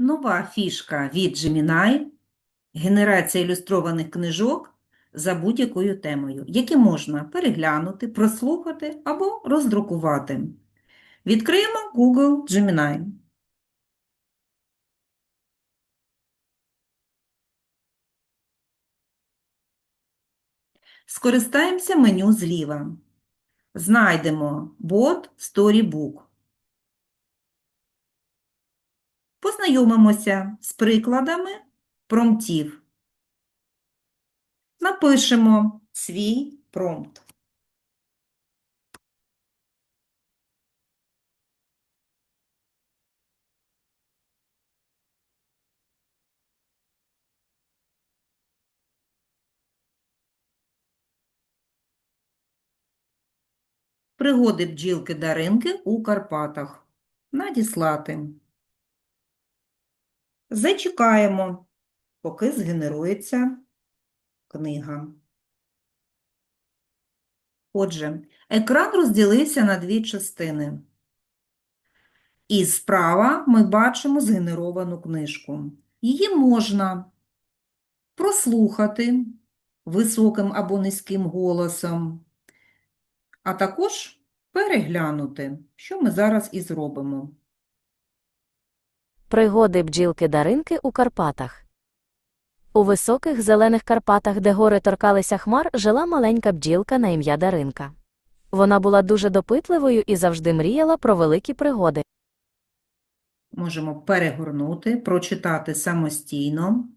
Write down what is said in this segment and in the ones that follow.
Нова фішка від Gemini – генерація ілюстрованих книжок за будь-якою темою, які можна переглянути, прослухати або роздрукувати. Відкриємо Google Gemini. Скористаємося меню зліва. Знайдемо бот Storybook. Познайомимося з прикладами промптів. Напишемо свій промпт. Пригоди бджілки Даринки у Карпатах. Надіслати. Зачекаємо, поки згенерується книга. Отже, екран розділився на дві частини. І справа ми бачимо згенеровану книжку. Її можна прослухати високим або низьким голосом, а також переглянути, що ми зараз і зробимо. Пригоди бджілки Даринки у Карпатах. У високих зелених Карпатах, де гори торкалися хмар, жила маленька бджілка на ім'я Даринка. Вона була дуже допитливою і завжди мріяла про великі пригоди. Можемо перегорнути, прочитати самостійно.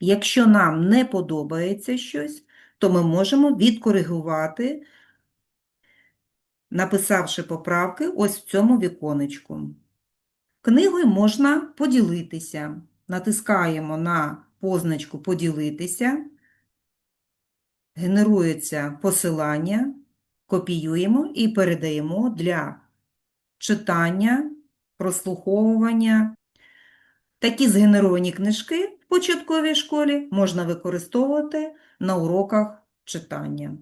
Якщо нам не подобається щось, то ми можемо відкоригувати, написавши поправки ось в цьому віконечку. Книгою можна поділитися. Натискаємо на позначку Поділитися, генерується посилання, копіюємо і передаємо для читання, прослуховування. Такі згенеровані книжки в початковій школі можна використовувати на уроках читання.